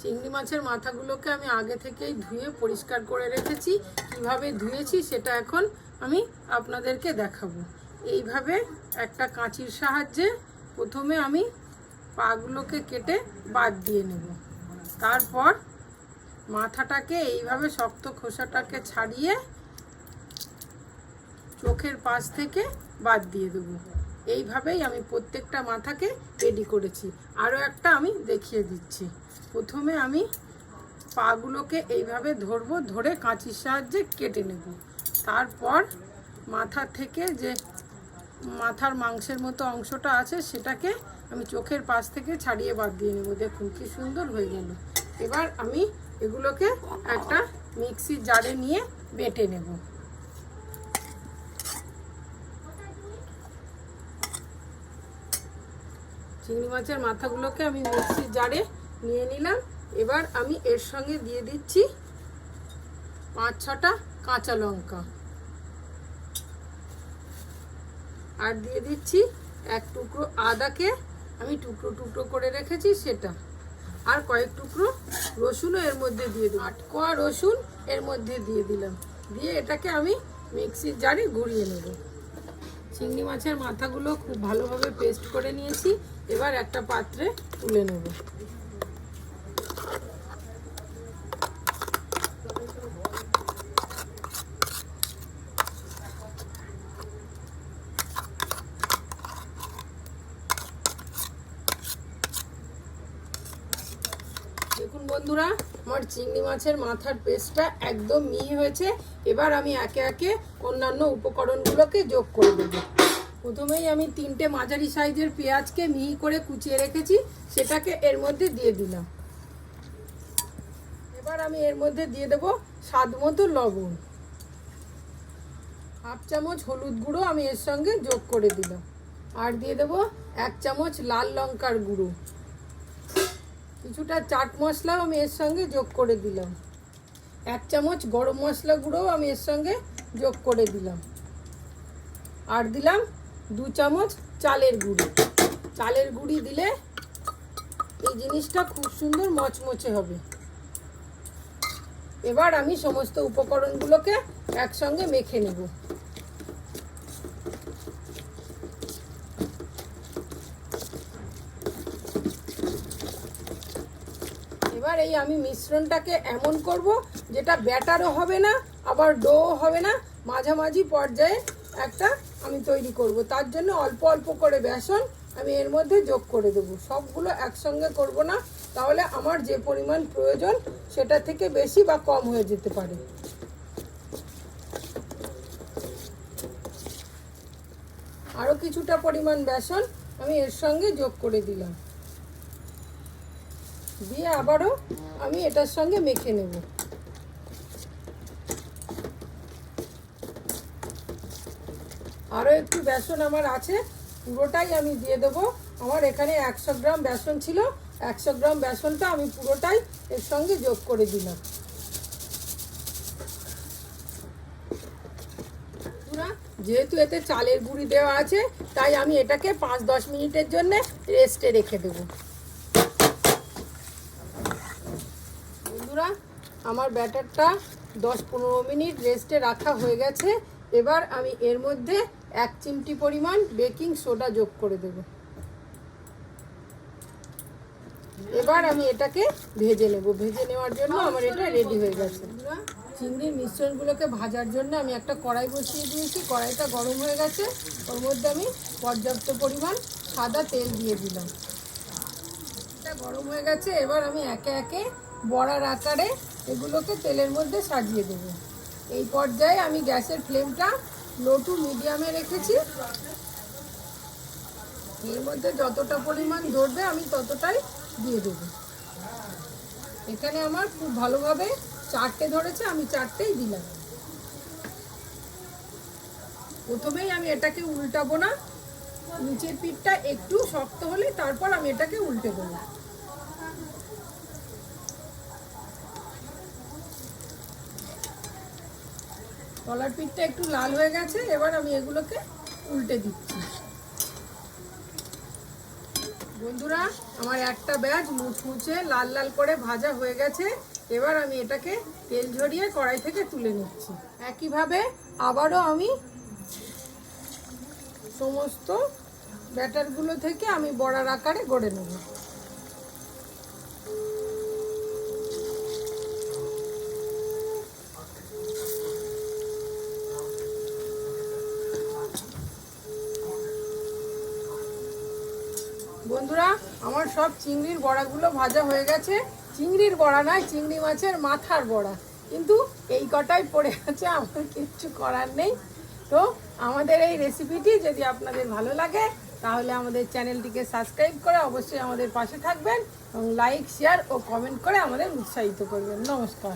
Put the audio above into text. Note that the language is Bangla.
চিংড়ি মাছের মাথাগুলোকে আমি আগে থেকেই ধুয়ে পরিষ্কার করে রেখেছি। কীভাবে ধুয়েছি সেটা এখন আমি আপনাদেরকে দেখাবো। এইভাবে একটা কাঁচির সাহায্যে প্রথমে আমি পাগুলোকে কেটে বাদ দিয়ে নেব। তারপর মাথাটাকে এইভাবে শক্ত খোসাটাকে ছাড়িয়ে চোখের পাশ থেকে বাদ দিয়ে দেবো। এইভাবেই আমি প্রত্যেকটা মাথাকে রেডি করেছি। আরও একটা আমি দেখিয়ে দিচ্ছি। প্রথমে আমি পাগুলোকে এইভাবে ধরবো, ধরে কাঁচির সাহায্যে কেটে নেব। তারপর মাথা থেকে যে মাথার মাংসের মতো অংশটা আছে, সেটাকে আমি চোখের পাশ থেকে ছাড়িয়ে বাদ দিয়ে নেব। দেখুন কি সুন্দর হয়ে গেল। এবার আমি এগুলোকে একটা মিক্সির জারে নিয়ে বেটে নেব। চিংড়ি মাছের মাথাগুলোকে আমি মিক্সির জারে নিয়ে নিলাম। এবার আমি এর সঙ্গে দিয়ে দিচ্ছি পাঁচ ছটা কাঁচা লঙ্কা। আর দিয়ে দিচ্ছি এক টুকরো আদাকে, আমি টুকরো টুকরো করে রেখেছি সেটা। আর কয়েক টুকরো রসুনও এর মধ্যে দিয়ে দিলাম। আট কোয়া রসুন এর মধ্যে দিয়ে দিলাম। দিয়ে এটাকে আমি মিক্সির জারে ঘুরিয়ে নেব। চিংড়ি মাছের মাথাগুলো খুব ভালোভাবে পেস্ট করে নিয়েছি। এবার একটা পাত্রে তুলে নেব। দেখুন বন্ধুরা আমার চিংড়ি মাছের মাথার পেস্টটা একদম মিহি হয়েছে। এবার আমি একে একে অন্যান্য উপকরণগুলোকে যোগ করে দেব। প্রথমেই আমি তিনটে মাঝারি সাইজের পেঁয়াজকে মিহি করে কুচিয়ে রেখেছি, সেটাকে এর মধ্যে দিয়ে দিলাম। এবার আমি এর মধ্যে দিয়ে দেব স্বাদ মতো লবণ। হাফ চামচ হলুদ গুঁড়ো আমি এর সঙ্গে যোগ করে দিলাম। আর দিয়ে দেব এক চামচ লাল লঙ্কার গুঁড়ো। কিছুটা চাট মশলাও আমি এর সঙ্গে যোগ করে দিলাম। এক চামচ গরম মশলা গুঁড়োও আমি এর সঙ্গে যোগ করে দিলাম। আর দিলাম দু চামচ চালের গুঁড়ি। চালের গুঁড়ি দিলে এই জিনিসটা খুব সুন্দর মচমচে হবে। এবার আমি সমস্ত উপকরণগুলোকে একসঙ্গে মেখে নেব। এবার এই আমি মিশ্রণটাকে এমন করব যেটা ব্যাটারও হবে না, আবার ডো হবে না, মাঝামাঝি পর্যায়ে একটা আমি তৈরি করব। তার জন্য অল্প অল্প করে বেসন আমি এর মধ্যে যোগ করে দেবো। সবগুলো একসঙ্গে করব না, তাহলে আমার যে পরিমাণ প্রয়োজন সেটা থেকে বেশি বা কম হয়ে যেতে পারে। আরও কিছুটা পরিমাণ বেসন আমি এর সঙ্গে যোগ করে দিলাম। দিয়ে আবারও আমি এটার সঙ্গে মেখে নেব। আরও একটু বেসন আমার আছে, পুরোটাই আমি দিয়ে দেবো। আমার এখানে একশো গ্রাম বেসন ছিল, একশো গ্রাম বেসনটা আমি পুরোটাই এর সঙ্গে যোগ করে দিলাম। যেহেতু এতে চালের গুঁড়ি দেওয়া আছে, তাই আমি এটাকে পাঁচ দশ মিনিটের জন্য রেস্টে রেখে দেবো। বন্ধুরা, আমার ব্যাটারটা দশ পনেরো মিনিট রেস্টে রাখা হয়ে গেছে। এবার আমি এর মধ্যে এক চিমটি পরিমাণ বেকিং সোডা যোগ করে দেব। এবার আমি এটাকে ভেজে নেব। ভেজে নেওয়ার জন্য আমার এটা রেডি হয়ে গেছে। চিংড়ির মিশ্রণগুলোকে ভাজার জন্য আমি একটা কড়াই বসিয়ে দিয়েছি। কড়াইটা গরম হয়ে গেছে। ওর মধ্যে আমি পর্যাপ্ত পরিমাণ সাদা তেল দিয়ে দিলাম। এটা গরম হয়ে গেছে। এবার আমি একে একে বড়ার আকারে এগুলোকে তেলের মধ্যে সাজিয়ে দেব। এই পর্যায়ে আমি গ্যাসের ফ্লেমটা লো টু মিডিয়ামে রেখেছি। এর মধ্যে যতটা পরিমাণ ধরবে আমি ততটাই দিয়ে দেব। এখানে আমার খুব ভালোভাবে চারটে ধরেছে, আমি চারটেই দিলাম। প্রথমেই আমি এটাকে উল্টাবো না। নিচের পিঠটা একটু শক্ত হলে তারপর আমি এটাকে উল্টে দেবো। কলার পিঠটা একটু লাল হয়ে গেছে, এবার আমি এগুলোকে উল্টে দিচ্ছি। বন্ধুরা, আমার একটা ব্যাচ মুচমুচে লাল লাল করে ভাজা হয়ে গেছে, এবার আমি এটাকে তেল ঝরিয়ে কড়াই থেকে তুলে নিচ্ছি। একইভাবে আবারও আমি সমস্ত ব্যাটারগুলো থেকে আমি বড়ার আকারে গড়ে নেব। বন্ধুরা, আমার সব চিংড়ির বড়াগুলো ভাজা হয়ে গেছে। চিংড়ির বড়া নয়, চিংড়ি মাছের মাথার বড়া। কিন্তু এই কটাই পড়ে আছে, আমার কিচ্ছু করার নেই। তো আমাদের এই রেসিপিটি যদি আপনাদের ভালো লাগে, তাহলে আমাদের চ্যানেলটিকে সাবস্ক্রাইব করে অবশ্যই আমাদের পাশে থাকবেন এবং লাইক শেয়ার ও কমেন্ট করে আমাদের উৎসাহিত করবেন। নমস্কার।